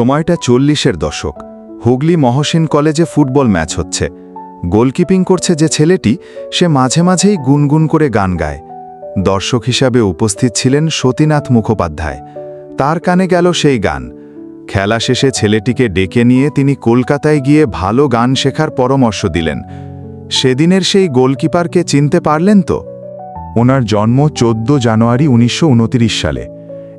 সময়টা চল্লিশের দশক। হুগলি মহসিন কলেজে ফুটবল ম্যাচ হচ্ছে। গোলকিপিং করছে যে ছেলেটি, সে মাঝে মাঝেই গুনগুন করে গান গায়। দর্শক হিসাবে উপস্থিত ছিলেন সতীনাথ মুখোপাধ্যায়। তার কানে গেল সেই গান। খেলা শেষে ছেলেটিকে ডেকে নিয়ে তিনি কলকাতায় গিয়ে ভালো গান শেখার পরামর্শ দিলেন। সেদিনের সেই গোলকিপারকে চিনতে পারলেন তো? ওনার জন্ম চোদ্দ জানুয়ারি উনিশশো উনত্রিশ সালে।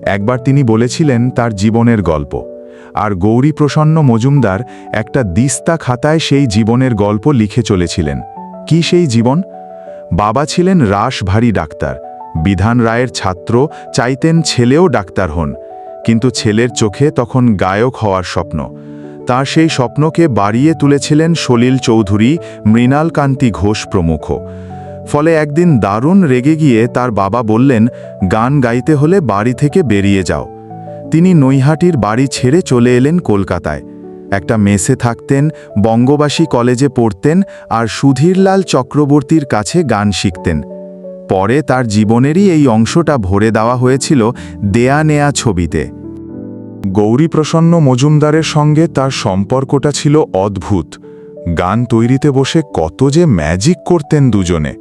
একবার তিনি বলেছিলেন তার জীবনের গল্প। আর গৌরী প্রসন্ন মজুমদার একটা দিস্তা খাতায় সেই জীবনের গল্প লিখে চলেছিলেন। কি সেই জীবন? বাবা ছিলেন রাস ভারী ডাক্তার। বিধান রায়ের ছাত্র, চাইতেন ছেলেও ডাক্তার হন। কিন্তু ছেলের চোখে তখন গায়ক হওয়ার স্বপ্ন। তার সেই স্বপ্নকে বাড়িয়ে তুলেছিলেন সলিল চৌধুরী, মৃণালকান্তি ঘোষ প্রমুখ। ফলে একদিন দারুণ রেগে গিয়ে তার বাবা বললেন, গান গাইতে হলে বাড়ি থেকে বেরিয়ে যাও। তিনি নৈহাটির বাড়ি ছেড়ে চলে এলেন কলকাতায়। একটা মেসে থাকতেন, বঙ্গবাসী কলেজে পড়তেন আর সুধীরলাল চক্রবর্তীর কাছে গান শিখতেন। পরে তার জীবনেরই এই অংশটা ভরে দেওয়া হয়েছিল দেয়া নেয়া ছবিতে। গৌরীপ্রসন্ন মজুমদারের সঙ্গে তার সম্পর্কটা ছিল অদ্ভুত। গান তৈরিতে বসে কত যে ম্যাজিক করতেন দুজনে।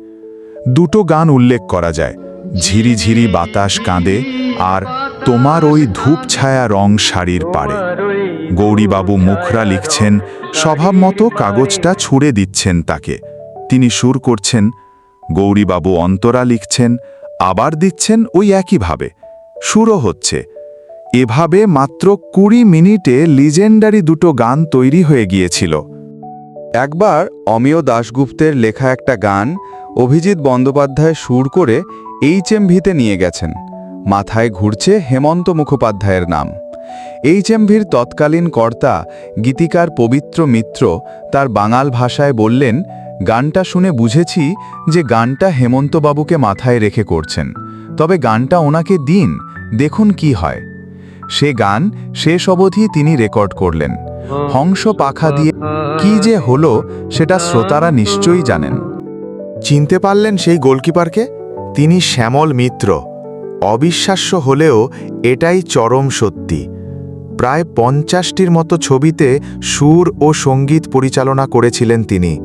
দুটো গান উল্লেখ করা যায়। ঝিরি ঝিরি বাতাস কাঁদে আর তোমার ওই ধূপ ছায়া রং শাড়ির পারে গৌরীবাবু মুখরা লিখছেন স্বভাবমতো কাগজটা ছুঁড়ে দিচ্ছেন তাকে। তিনি সুর করছেন, গৌরীবাবু অন্তরা লিখছেন, আবার দিচ্ছেন ওই একইভাবে। সুরও হচ্ছে। এভাবে মাত্র কুড়ি মিনিটে লিজেন্ডারি দুটো গান তৈরি হয়ে গিয়েছিল। একবার অমিয় দাশগুপ্তের লেখা একটা গান অভিজিৎ বন্দ্যোপাধ্যায় সুর করে এইচএমভিতে নিয়ে গেছেন। মাথায় ঘুরছে হেমন্ত মুখোপাধ্যায়ের নাম। এইচএমভির তৎকালীন কর্তা গীতিকার পবিত্র মিত্র তার বাঙাল ভাষায় বললেন, গানটা শুনে বুঝেছি যে গানটা হেমন্তবাবুকে মাথায় রেখে করছেন। তবে গানটা ওনাকে দিন, দেখুন কি হয়। সে গান শেষ অবধি তিনি রেকর্ড করলেন। হংস পাখা দিয়ে কি যে হলো, সেটা শ্রোতারা নিশ্চয়ই জানেন। চিনতে পারলেন সেই গোলকিপারকে? তিনি শ্যামল মিত্র। অবিশ্বাস্য হলেও এটাই চরম সত্যি। প্রায় পঞ্চাশটির মতো ছবিতে সুর ও সংগীত পরিচালনা করেছিলেন তিনি।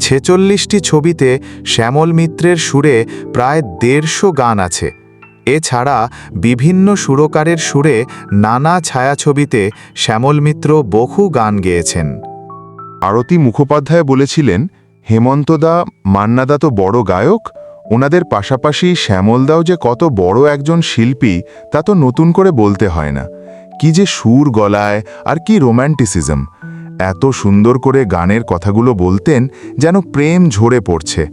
ছেচল্লিশটি ছবিতে শ্যামল মিত্রের সুরে প্রায় দেড়শো গান আছে। এছাড়া বিভিন্ন সুরকারের সুরে নানা ছায়াছবিতে শ্যামল মিত্র বহু গান গেয়েছেন। আরতি মুখোপাধ্যায় বলেছিলেন, হেমন্তদা মান্নাদা তো বড় গায়ক ওনাদের পাশাপাশি শ্যামলদাও যে কত বড় একজন শিল্পী, তা তো নতুন করে বলতে হয় না। কি যে সুর গলায় আর কি রোম্যান্টিসিজম। এত সুন্দর করে গানের কথাগুলো বলতেন যেন প্রেম ঝরে পড়ছে।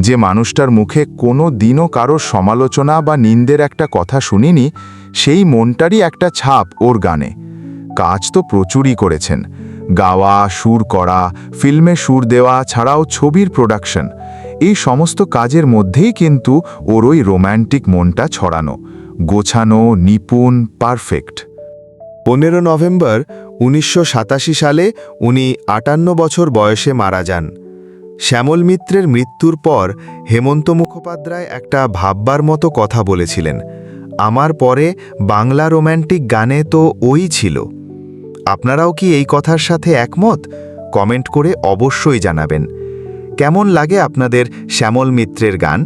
যে মানুষটার মুখে কোনো দিনও কারও সমালোচনা বা নিন্দের একটা কথা শুনিনি, সেই মনটারই একটা ছাপ ওর গানে। কাজ তো প্রচুরই করেছেন। গাওয়া, সুর করা, ফিল্মে সুর দেওয়া ছাড়াও ছবির প্রোডাকশন এই সমস্ত কাজের মধ্যেই কিন্তু ওর ওই রোম্যান্টিক মনটা ছড়ানো। গোছানো, নিপুণ, পারফেক্ট। পনেরো নভেম্বর উনিশশো সাতাশি সালে উনি আটান্ন বছর বয়সে মারা যান। শ্যামল মিত্রের মৃত্যুর পর হেমন্ত মুখোপাধ্যায় একটা ভাববার মতো কথা বলেছিলেন, আমার পরে বাংলা রোম্যান্টিক গানে তো ওই ছিল। আপনারাও কি এই কথার সাথে একমত? কমেন্ট করে অবশ্যই জানাবেন। কেমন লাগে আপনাদের শ্যামল মিত্রের গান?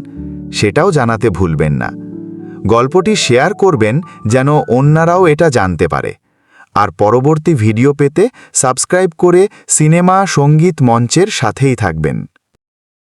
সেটাও জানাতে ভুলবেন না। গল্পটি শেয়ার করবেন যেন অন্যরাও এটা জানতে পারে। আর পরবর্তী ভিডিও পেতে সাবস্ক্রাইব করে সিনেমা সংগীত মঞ্চের সাথেই থাকবেন।